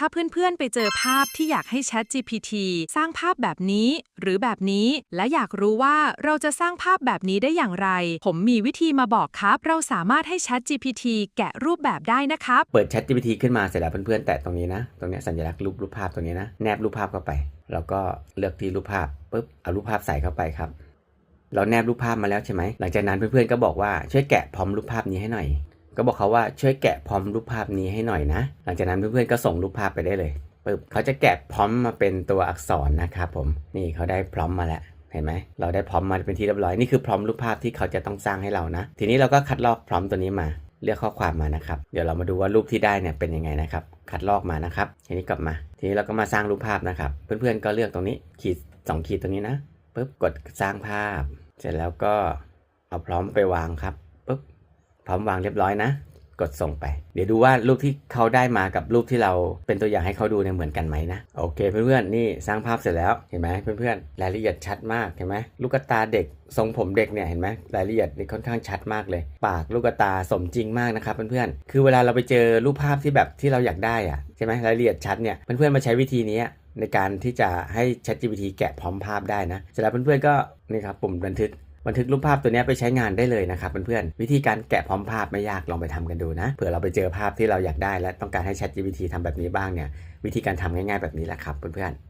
ถ้าเพื่อนๆไปเจอภาพที่อยากให้ Chat GPT สร้างภาพแบบนี้ หรือแบบนี้ และอยากรู้ว่าเราจะสร้างภาพแบบนี้ได้อย่างไร ผมมีวิธีมาบอกครับ เราสามารถให้ Chat GPT แกะรูปแบบได้นะครับ เปิด Chat GPT ขึ้นมาเสร็จแล้วเพื่อนๆ แตะตรงนี้นะ ตรงนี้สัญลักษณ์รูปรูปภาพตรงนี้นะ แนบรูปภาพเข้าไป แล้วก็เลือกที่รูปภาพปุ๊บ เอารูปภาพใส่เข้าไปครับ เราแนบรูปภาพมาแล้วใช่ไหม หลังจากนั้นเพื่อนๆ ก็บอกว่าช่วยแกะพร้อมรูปภาพนี้ให้หน่อย ก็บอกเขาว่าช่วยแกะพร้อมรูปภาพนี้ให้หน่อยนะ หลังจากนั้นเพื่อนๆก็ส่งรูปภาพไปได้เลยปึ๊บเขาจะแกะพร้อมมาเป็นตัวอักษรนะครับผมนี่เขาได้พร้อมมาแล้วเห็นไหมเราได้พร้อมมาเป็นที่เรียบร้อยนี่คือพร้อมรูปภาพที่เขาจะต้องสร้างให้เรานะ ทีนี้เราก็คัดลอกพร้อมตัวนี้มา เลือกข้อความมานะครับ เดี๋ยวเรามาดูว่ารูปที่ได้เนี่ยเป็นยังไงนะครับ คัดลอกมานะครับ ทีนี้กลับมา ทีนี้เราก็มาสร้างรูปภาพนะครับ เพื่อนๆก็เลือกตรงนี้ขีดสองขีดตรงนี้นะปุ๊บกดสร้างภาพ เสร็จแล้วก็เอาพร้อมไปวางครับ พร้อมวางเรียบร้อยนะ กดส่งไป เดี๋ยวดูว่ารูปที่เขาได้มากับรูปที่เราเป็นตัวอย่างให้เขาดูเนี่ยเหมือนกันไหมนะโอเคเพื่อนๆนี่สร้างภาพเสร็จแล้วเห็นไหมเพื่อนๆรายละเอียดชัดมากเห็นไหมลูกตาเด็กทรงผมเด็กเนี่ยเห็นไหมรายละเอียดนี่ค่อนข้างชัดมากเลย ปากลูกตาสมจริงมากนะครับเพื่อนๆคือเวลาเราไปเจอรูปภาพที่แบบที่เราอยากได้อะใช่ไหมรายละเอียดชัดเนี่ยเพื่อนๆมาใช้วิธีนี้ในการที่จะให้ ChatGPT แกะพร้อมภาพได้นะเสร็จแล้วเพื่อนๆก็นี่ครับปุ่มบันทึก บันทึกรูปภาพตัวนี้ไปใช้งานได้เลยนะครับเพื่อนๆวิธีการแกะพร้อมภาพไม่ยากลองไปทำกันดูนะเผื่อเราไปเจอภาพที่เราอยากได้และต้องการให้ ChatGPT ทำแบบนี้บ้างเนี่ยวิธีการทำง่ายๆแบบนี้แหละครับเพื่อนๆ